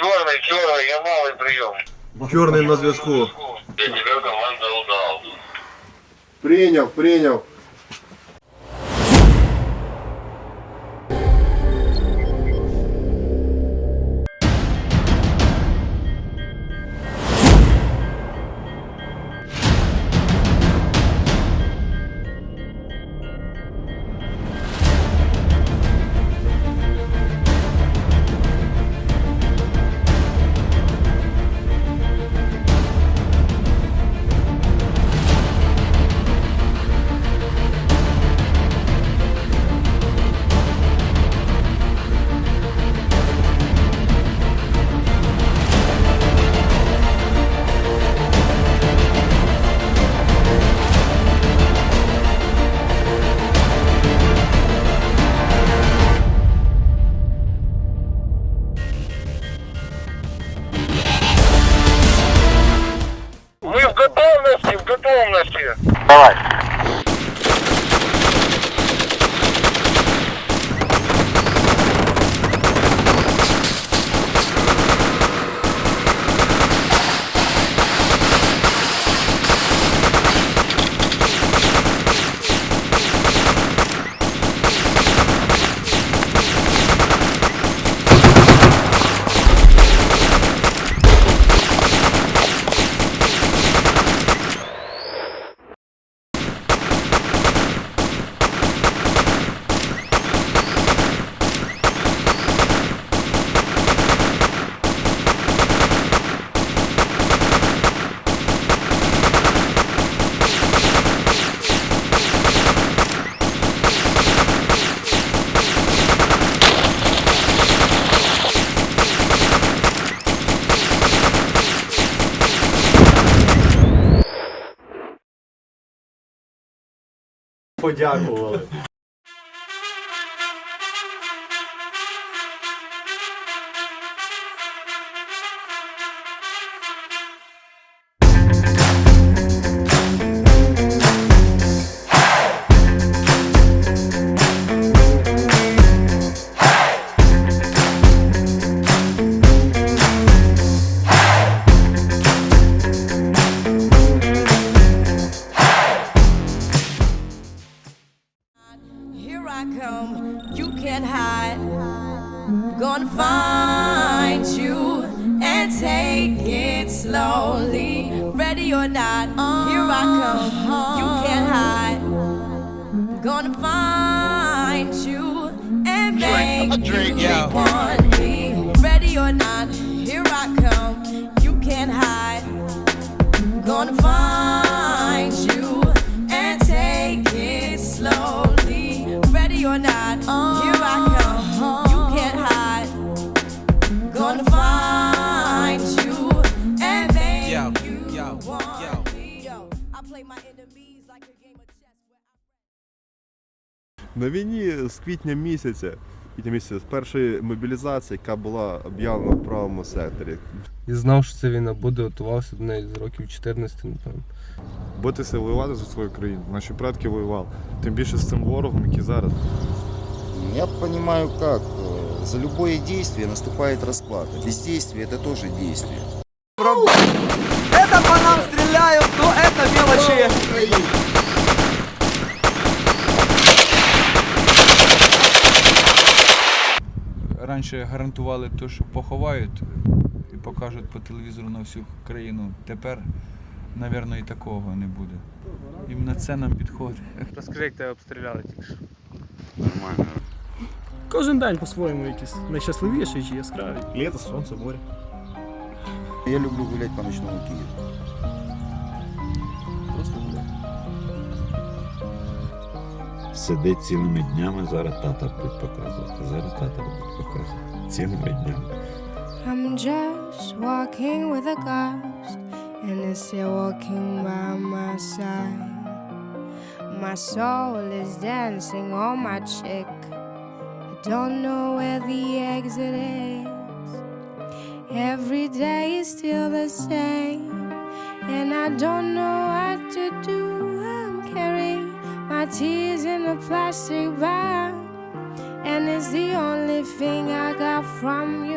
Черный, черный, я малый прием. Черный на звездку. Я тебя команда удал. Принял, принял. Foi de água. Find you and take it slowly. Ready or not, here I come, you can't hide. Gonna find you and make you want На війні з квітня місяця, квітня місяця, з першої мобілізації, яка була об'явлена в правому секторі. І знав, що це війна буде, готувався до неї з років 14, напевно. Битися воювати за свою країну. Наші предки воювали. Тим більше з цим ворогом, який зараз. Я понимаю как. э, За любое действие наступает расплата. Бездействие это тоже действие. Это по нам стреляют, Это мелочи. Раніше гарантували те, що поховають і покажуть по телевізору на всю країну. Тепер, мабуть, і такого не буде. Іменно це нам підходить. Розкажи, як тебе обстріляли тільки що. Кожен день по-своєму якийсь найщасливіший чи яскравий. Літо, сонце, море. Я люблю гулять по ночному Киеву. Просто гулять. Сидить цілими днями, зараз тата будуть показувати. Зараз тата будуть показувати. Цілими днями. I'm just walking with a ghost, and it's still walking by my side. My soul is dancing on my cheek. I don't know where the exit is. Every day is still the same, I don't know what to do. I'm carrying my tears in a plastic bag. And it's the only thing I got from you.